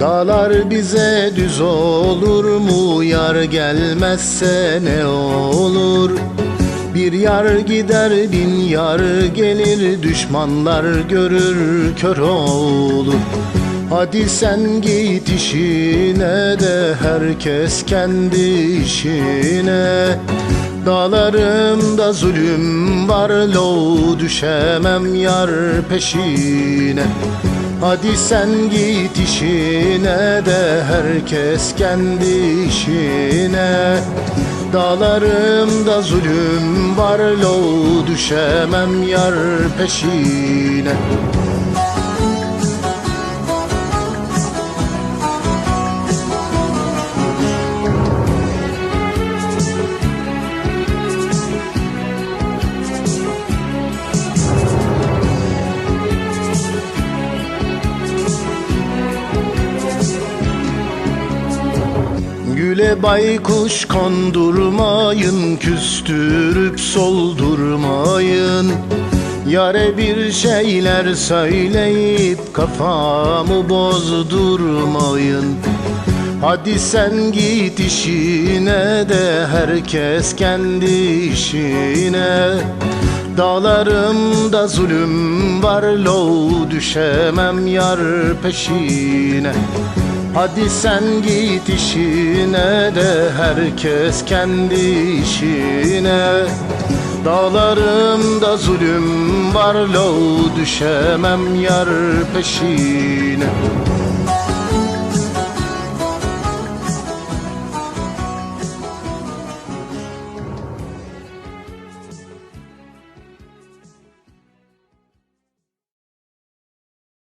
Dağlar bize düz olur mu? Yar gelmezse ne olur? Bir yar gider bin yar gelir düşmanlar görür kör olur. Hadi sen git işine de herkes kendi işine Dağlarımda zulüm var lo düşemem yar peşine. Hadi sen git işine de herkes kendi işine. Dağlarımda zulüm var lo düşemem yar peşine Güle baykuş kondurmayın Küstürüp soldurmayın. Yare bir şeyler söyleyip Kafamı bozdurmayın. Hadi sen git işine de Herkes kendi işine. Dağlarımda zulüm var lo Düşemem yar peşine Hadi sen git işine de herkes kendi işine. Dağlarımda zulüm var lo düşemem yar peşine